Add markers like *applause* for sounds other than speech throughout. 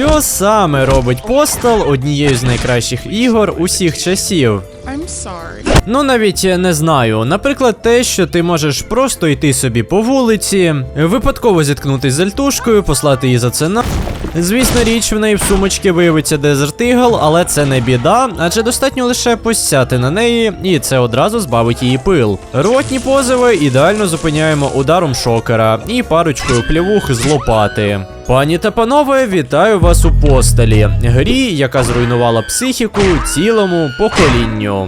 Що саме робить Postal однією з найкращих ігор усіх часів? I'm sorry. Ну навіть не знаю. Наприклад, те, що ти можеш просто йти собі по вулиці, випадково зіткнутись з альтушкою, послати її за це на. Звісно, річ в неї в сумочці виявиться Desert Eagle, але це не біда, адже достатньо лише посяти на неї, і це одразу збавить її пил. Ротні позиви ідеально зупиняємо ударом шокера і парочкою плівух з лопати. Пані та панове, вітаю вас у постелі, грі, яка зруйнувала психіку цілому поколінню.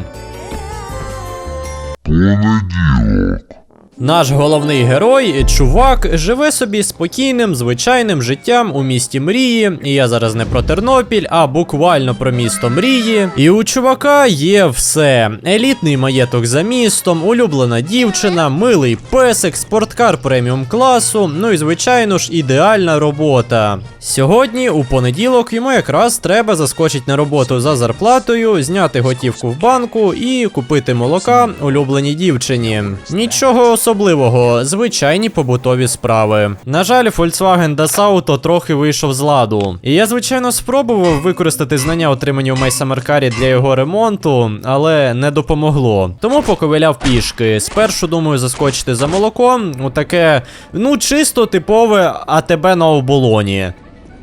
Born again. Наш головний герой, чувак, живе собі спокійним, звичайним життям у місті мрії. І я зараз не про Тернопіль, а буквально про місто мрії. І у чувака є все: елітний маєток за містом, улюблена дівчина, милий песик, спорткар преміум класу. Ну і звичайно ж, ідеальна робота. Сьогодні, у понеділок, йому якраз треба заскочити на роботу за зарплатою, зняти готівку в банку і купити молока улюбленій дівчині. Нічого особливого, звичайні побутові справи. На жаль, Volkswagen Das трохи вийшов з ладу. І я, звичайно, спробував використати знання, отримані у Мейсамеркарі для його ремонту, але не допомогло. Тому поковиляв пішки. Спершу думаю заскочити за молоком у таке, ну, чисто типове АТБ на оболоні.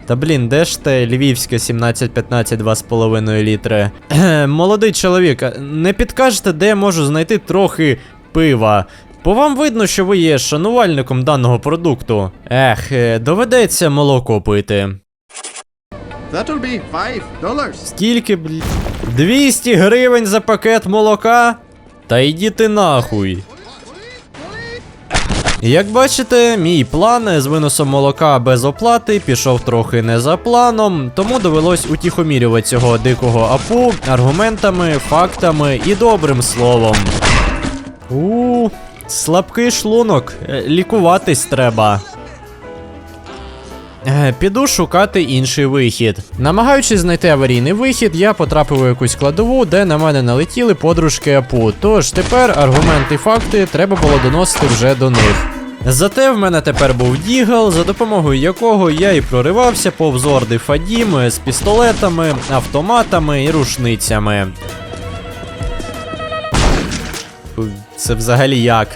Та блін, де ж те львівське 1715 2,5 літри? Молодий чоловік, не підкажете, де я можу знайти трохи пива? По вам видно, що ви є шанувальником даного продукту. Ех, е, доведеться молоко пити. That'll be. Скільки, блін? 200 гривень за пакет молока? Та йди ти нахуй. Як бачите, мій план з виносом молока без оплати пішов трохи не за планом, тому довелось утіхомірювати цього дикого апу аргументами, фактами і добрим словом. У, слабкий шлунок, е, лікуватись треба. Е, Піду шукати інший вихід. Намагаючись знайти аварійний вихід, я потрапив у якусь кладову, де на мене налетіли подружки Апу. Тож тепер аргументи і факти треба було доносити вже до них. Зате в мене тепер був дігл, за допомогою якого я і проривався повз орди Фадім з пістолетами, автоматами і рушницями. Це взагалі як?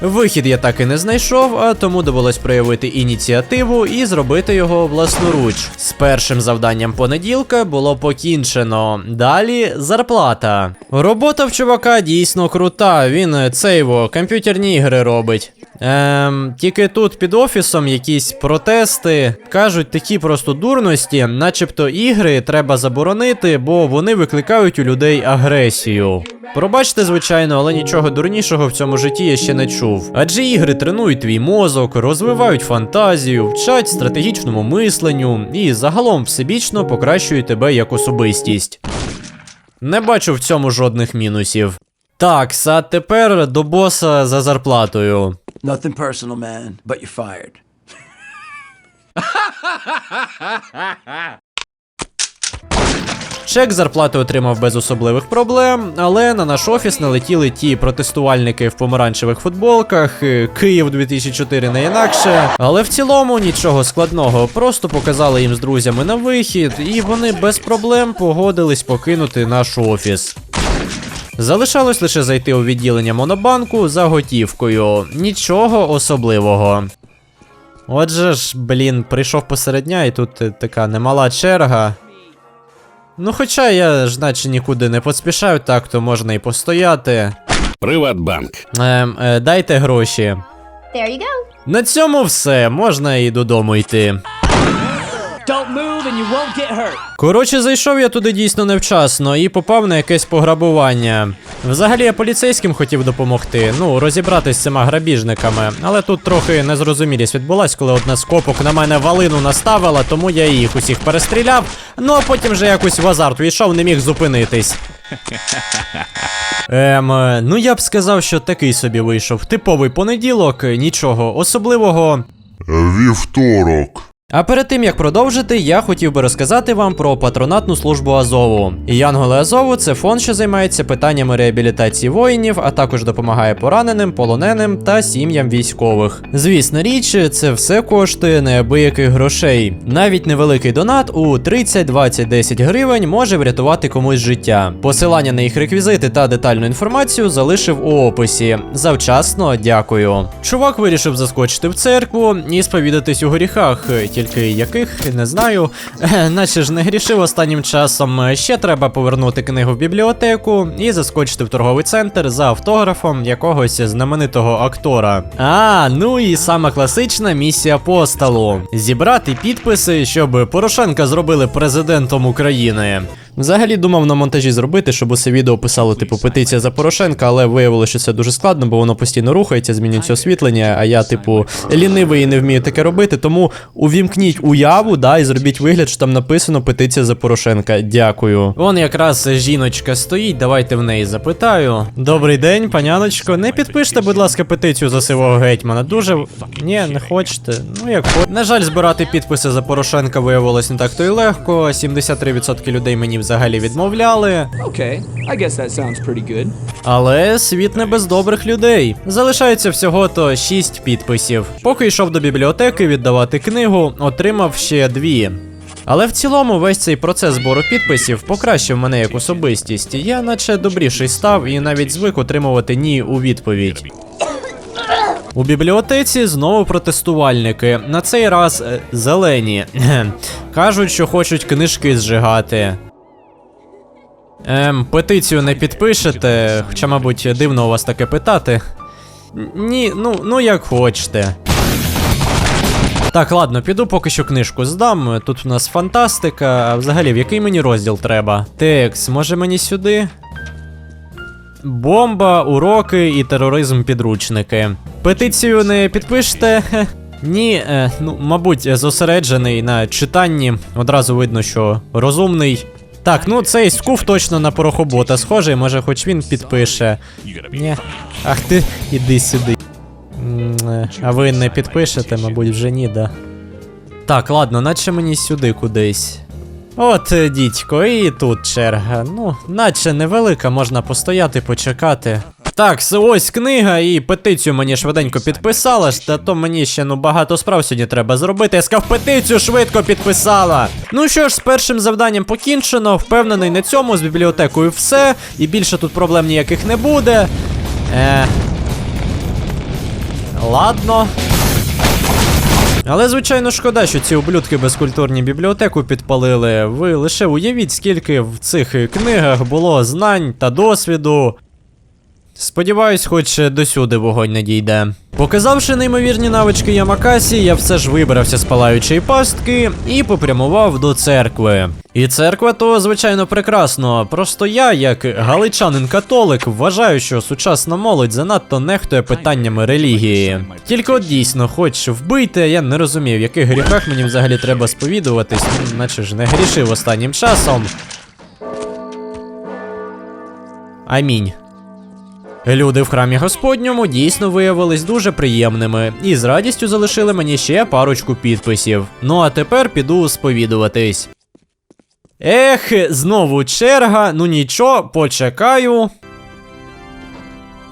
Вихід я так і не знайшов, а тому довелось проявити ініціативу і зробити його власноруч. З першим завданням понеділка було покінчено. Далі зарплата. Робота в чувака дійсно крута. Він е, цейво, комп'ютерні ігри робить. Ем, тільки тут під офісом якісь протести кажуть такі просто дурності, начебто ігри треба заборонити, бо вони викликають у людей агресію. Пробачте, звичайно, але нічого дурнішого в цьому житті я ще не чув. Адже ігри тренують твій мозок, розвивають фантазію, вчать стратегічному мисленню і загалом всебічно покращують тебе як особистість. Не бачу в цьому жодних мінусів. Так, а тепер до боса за зарплатою. Nothing personal, man, but you're fired. Чек зарплати отримав без особливих проблем, але на наш офіс налетіли ті протестувальники в помаранчевих футболках, е, Київ 2004 не інакше. Але в цілому нічого складного, просто показали їм з друзями на вихід, і вони без проблем погодились покинути наш офіс. Залишалось лише зайти у відділення монобанку за готівкою. Нічого особливого. Отже ж, блін, прийшов посеред дня, і тут е, така немала черга. Ну, хоча я ж наче нікуди не поспішаю, так то можна і постояти. Приватбанк. Ем, е, дайте гроші. There you go. На цьому все, можна і додому йти. Don't move and you won't get hurt. Коротше, зайшов я туди дійсно невчасно і попав на якесь пограбування. Взагалі я поліцейським хотів допомогти, ну, розібратись з цими грабіжниками, але тут трохи незрозумілість відбулась, коли одна з копок на мене валину наставила, тому я їх усіх перестріляв, ну а потім вже якось в азарт війшов, не міг зупинитись. Ем, ну я б сказав, що такий собі вийшов. Типовий понеділок, нічого особливого. Вівторок. А перед тим як продовжити, я хотів би розказати вам про патронатну службу Азову. Янголи Азову це фонд, що займається питаннями реабілітації воїнів, а також допомагає пораненим, полоненим та сім'ям військових. Звісно річ, це все коштує неабияких грошей. Навіть невеликий донат у 30, 20, 10 гривень може врятувати комусь життя. Посилання на їх реквізити та детальну інформацію залишив у описі. Завчасно дякую. Чувак вирішив заскочити в церкву і сповідатись у гріхах, тільки яких не знаю. Е, Наче ж не грішив останнім часом. Ще треба повернути книгу в бібліотеку і заскочити в торговий центр за автографом якогось знаменитого актора. А, ну і сама класична місія посталу: зібрати підписи, щоб Порошенка зробили президентом України. Взагалі думав на монтажі зробити, щоб усе відео писало типу петиція за Порошенка, але виявилося, що це дуже складно, бо воно постійно рухається, змінюється освітлення, а я, типу, лінивий і не вмію таке робити. Тому увімкніть уяву, да, і зробіть вигляд, що там написано петиція за Порошенка. Дякую. Вон якраз жіночка стоїть, давайте в неї запитаю. Добрий день, паняночко. Не підпиште, будь ласка, петицію за сивого гетьмана. Дуже. Ні, не хочете. Ну як хоч. На жаль, збирати підписи за Порошенка виявилось не так то й легко. 73% людей мені взагалі відмовляли. Okay, I guess that sounds pretty good. Але світ не без добрих людей. Залишається всього то 6 підписів. Поки йшов до бібліотеки віддавати книгу, отримав ще дві. Але в цілому весь цей процес збору підписів покращив мене як особистість. Я наче добріший став і навіть звик отримувати ні у відповідь. У бібліотеці знову протестувальники. На цей раз е, зелені. *laughs* Кажуть, що хочуть книжки зжигати. Ем, петицію не підпишете, хоча, мабуть, дивно у вас таке питати. Ні, ну, ну як хочете. Так, ладно, піду поки що книжку здам. Тут у нас фантастика. А взагалі, в який мені розділ треба? Текс, може мені сюди? Бомба, уроки і тероризм підручники. Петицію не підпишете? *laughs* Ні, е, ну, мабуть, зосереджений на читанні. Одразу видно, що розумний. Так, ну цей скуф точно на порохобота схожий, може хоч він підпише. Ні. Ах ти, іди сюди. А ви не підпишете, мабуть, вже ні, да. Так, ладно, наче мені сюди кудись. От, е, дідько, і тут черга. Ну, наче невелика, можна постояти, почекати. Так, ось книга, і петицію мені швиденько підписала, та то мені ще ну багато справ сьогодні треба зробити. Я сказав, петицію швидко підписала. Ну що ж, з першим завданням покінчено. Впевнений на цьому, з бібліотекою все, і більше тут проблем ніяких не буде. Е... Ладно. Але звичайно шкода, що ці ублюдки безкультурні бібліотеку підпалили. Ви лише уявіть, скільки в цих книгах було знань та досвіду. Сподіваюсь, хоч досюди вогонь не дійде. Показавши неймовірні навички Ямакасі, я все ж вибрався з палаючої пастки і попрямував до церкви. І церква то, звичайно, прекрасно. Просто я, як галичанин-католик, вважаю, що сучасна молодь занадто нехтує питаннями релігії. Тільки от дійсно, хоч вбийте, я не розумів, в яких гріхах мені взагалі треба сповідуватись, наче ж не грішив останнім часом. Амінь. Люди в храмі Господньому дійсно виявились дуже приємними і з радістю залишили мені ще парочку підписів. Ну а тепер піду сповідуватись. Ех, знову черга, ну нічого, почекаю.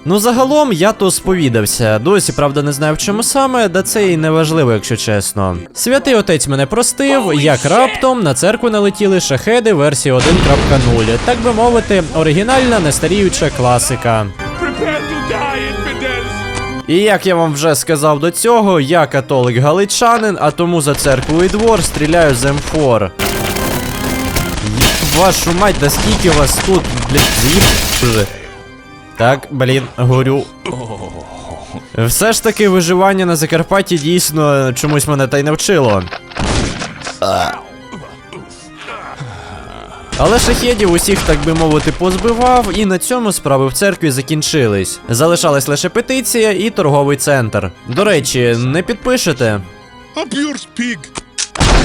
Ну, загалом я то сповідався. Досі, правда, не знаю в чому саме, да це і не важливо, якщо чесно. Святий отець мене простив, як раптом на церкву налетіли шахеди версії 1.0. Так би мовити, оригінальна нестаріюча класика. І як я вам вже сказав до цього, я католик галичанин, а тому за церкву і двор стріляю з М4. Вашу мать, да скільки вас тут, блядь, вже. Так, блін, горю. Все ж таки виживання на Закарпатті дійсно чомусь мене та й навчило. Але шахедів усіх, так би мовити, позбивав, і на цьому справи в церкві закінчились. Залишалась лише петиція і торговий центр. До речі, не підпишете? Up yours, pig!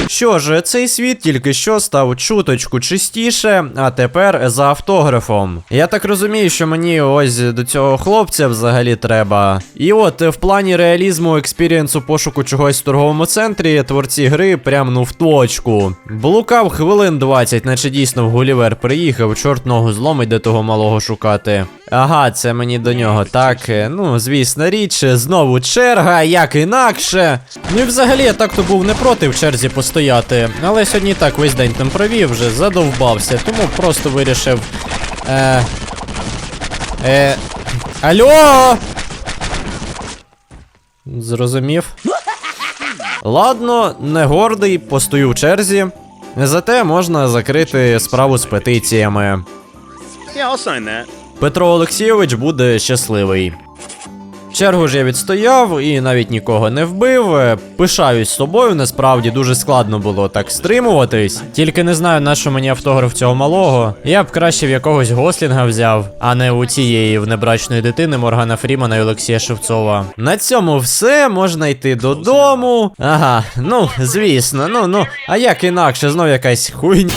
Що ж, цей світ тільки що став чуточку чистіше, а тепер за автографом. Я так розумію, що мені ось до цього хлопця взагалі треба. І от в плані реалізму експірієнсу пошуку чогось в торговому центрі творці гри прям ну в точку. Блукав хвилин 20, наче дійсно в Гулівер приїхав, чорт ногу зломить, де того малого шукати. Ага, це мені до нього, так. Ну, звісна річ, знову черга, як інакше. Ну і взагалі я так то був не проти в черзі постояти, але сьогодні і так весь день там провів, вже задовбався, тому просто вирішив. Е. Е. Алло! Зрозумів. Ладно, не гордий, постою в черзі. Зате можна закрити справу з петиціями. Yeah, I'll sign that. Петро Олексійович буде щасливий. Чергу ж я відстояв і навіть нікого не вбив. Е, Пишаюсь собою, насправді дуже складно було так стримуватись. Тільки не знаю, на що мені автограф цього малого. Я б краще в якогось гослінга взяв, а не у цієї внебрачної дитини Моргана Фрімана і Олексія Шевцова. На цьому все, можна йти додому. Ага, ну звісно, ну ну. А як інакше, знов якась хуйня.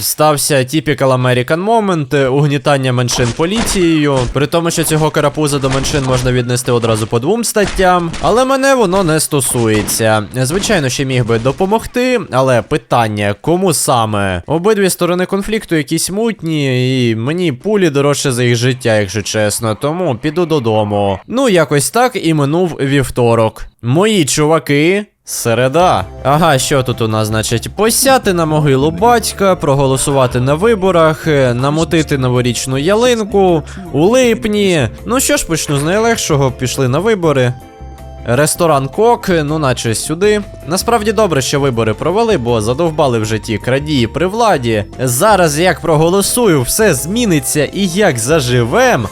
Стався typical American moment, е, угнітання меншин поліцією. При тому, що цього карапуза до меншин можна віднести одразу по двом статтям. Але мене воно не стосується. Звичайно, ще міг би допомогти, але питання, кому саме? Обидві сторони конфлікту якісь мутні, і мені пулі дорожче за їх життя, якщо чесно. Тому піду додому. Ну, якось так і минув вівторок. Мої чуваки. Середа. Ага, що тут у нас, значить? Посяти на могилу батька, проголосувати на виборах, е, намотити новорічну ялинку у липні. Ну що ж, почну з найлегшого, пішли на вибори. Ресторан Кок, ну наче сюди. Насправді добре, що вибори провели, бо задовбали в житті крадії при владі. Зараз як проголосую, все зміниться і як заживем.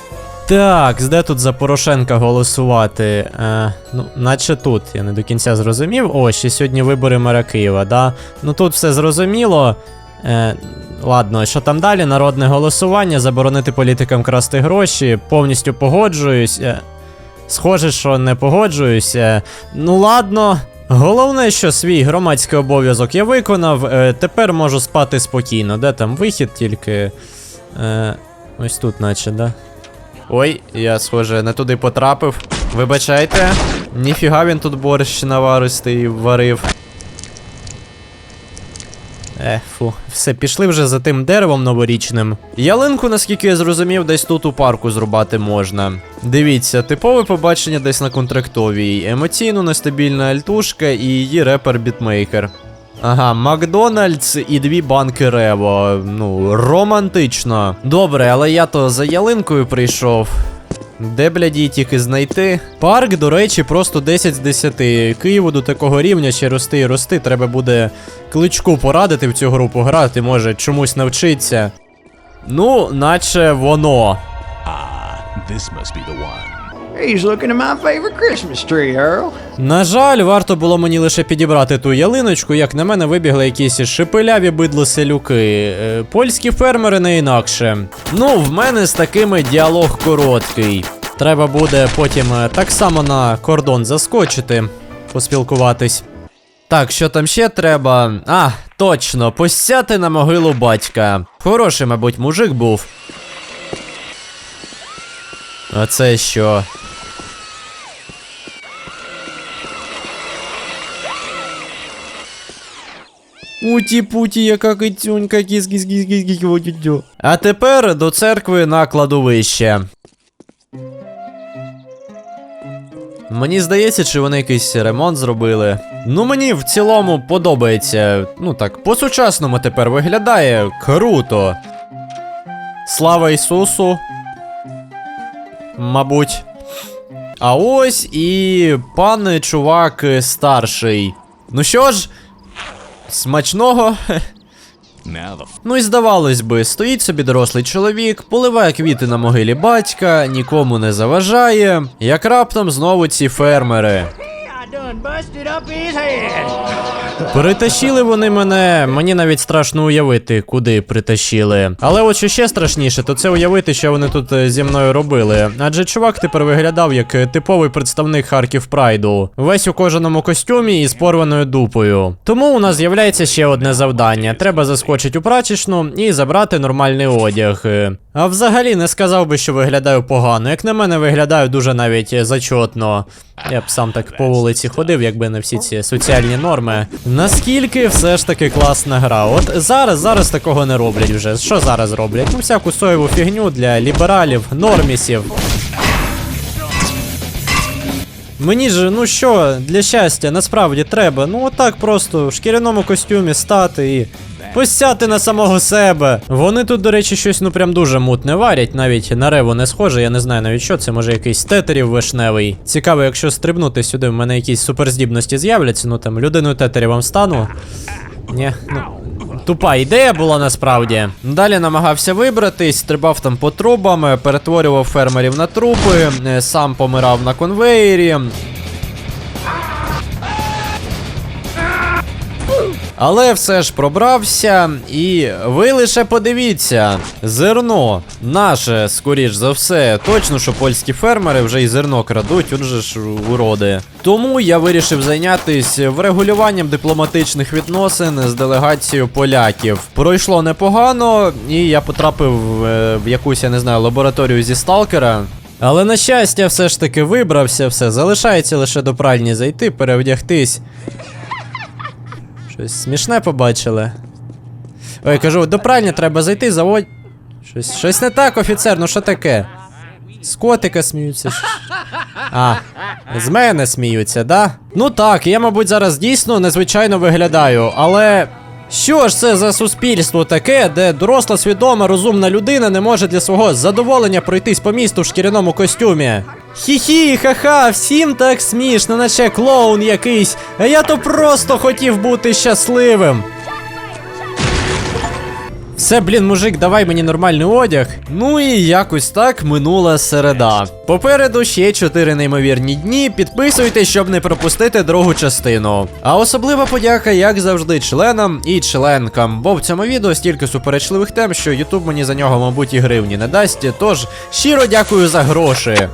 Так, де тут за Порошенка голосувати? Е, ну, наче тут, я не до кінця зрозумів. О, ще сьогодні вибори мера Києва, да? Ну тут все зрозуміло. Е, ладно, що там далі? Народне голосування, заборонити політикам красти гроші, повністю погоджуюсь. Е, схоже, що не погоджуюсь. Е, ну ладно. Головне, що свій громадський обов'язок я виконав, е, тепер можу спати спокійно. Де там вихід тільки. Е, ось тут, наче, да? Ой, я, схоже, не туди потрапив. Вибачайте. Ніфіга він тут борщ наваристий варив. Е, фу, все, пішли вже за тим деревом новорічним. Ялинку, наскільки я зрозумів, десь тут у парку зрубати можна. Дивіться, типове побачення десь на контрактовій. Емоційно нестабільна альтушка і її репер-бітмейкер. Ага, Макдональдс і дві банки Рево. Ну, романтично. Добре, але я то за ялинкою прийшов. Де, блядь, тільки знайти? Парк, до речі, просто 10 з 10. Києву до такого рівня ще рости і рости. Треба буде кличку порадити в цю групу грати, може чомусь навчиться. Ну, наче воно. This must be the one. He's looking at my favorite Christmas tree, Earl. На жаль, варто було мені лише підібрати ту ялиночку, як на мене вибігли якісь шипиляві бидло-селюки. Е, Польські фермери не інакше. Ну, в мене з такими діалог короткий. Треба буде потім е, так само на кордон заскочити, поспілкуватись. Так, що там ще треба? А, точно, посяти на могилу батька. Хороший, мабуть, мужик був. А це що? Уті-путі, яка кицюнька, кіс кіс кіс кіс кіс кіс А тепер до церкви на кладовище. Мені здається, чи вони якийсь ремонт зробили. Ну мені в цілому подобається. Ну так, по-сучасному тепер виглядає круто. Слава Ісусу. Мабуть. А ось і пан чувак старший. Ну що ж, смачного. Ну і здавалось би, стоїть собі дорослий чоловік, поливає квіти на могилі батька, нікому не заважає, як раптом знову ці фермери. Притащили вони мене, мені навіть страшно уявити, куди притащили. Але от що ще страшніше, то це уявити, що вони тут е, зі мною робили. Адже чувак тепер виглядав як е, типовий представник Харків Прайду, весь у кожаному костюмі і з порваною дупою. Тому у нас з'являється ще одне завдання: треба заскочити у прачечну і забрати нормальний одяг. А взагалі не сказав би, що виглядаю погано. Як на мене, виглядаю дуже навіть е, зачотно. Я б сам так по вулиці ходив, якби не всі ці соціальні норми. Наскільки все ж таки класна гра. От зараз, зараз такого не роблять вже. Що зараз роблять? Ну, всяку соєву фігню для лібералів, нормісів. Мені ж, ну що, для щастя, насправді треба. Ну отак просто в шкіряному костюмі стати і. Посяти на самого себе. Вони тут, до речі, щось ну прям дуже мутне варять, навіть на реву не схоже, я не знаю навіть що це, може якийсь тетерів вишневий. Цікаво, якщо стрибнути сюди, в мене якісь суперздібності з'являться, ну там людиною тетерівом стану. Ні, ну. Тупа ідея була насправді. Далі намагався вибратись, стрибав там по трубам, перетворював фермерів на трупи, е, сам помирав на конвеєрі. Але все ж пробрався, і ви лише подивіться, зерно наше, скоріш за все, точно, що польські фермери вже і зерно крадуть, он ж уроди. Тому я вирішив зайнятися врегулюванням дипломатичних відносин з делегацією поляків. Пройшло непогано, і я потрапив е, в якусь, я не знаю, лабораторію зі сталкера. Але на щастя, все ж таки вибрався, все залишається лише до пральні зайти, перевдягтись. Щось смішне побачили. Ой, кажу, до пральні треба зайти, заводь. Щось, щось не так, офіцер, ну що таке? З котика сміються. А, з мене сміються, да? Ну так, я, мабуть, зараз дійсно незвичайно виглядаю, але. Що ж це за суспільство таке, де доросла, свідома, розумна людина не може для свого задоволення пройтись по місту в шкіряному костюмі? Хі-хі, ха-ха, всім так смішно, наче клоун якийсь, а я то просто хотів бути щасливим. Все, блін, мужик, давай мені нормальний одяг. Ну і якось так минула середа. Попереду ще 4 неймовірні дні. Підписуйтесь, щоб не пропустити другу частину. А особлива подяка, як завжди, членам і членкам. Бо в цьому відео стільки суперечливих тем, що Ютуб мені за нього, мабуть, і гривні не дасть. Тож щиро дякую за гроші.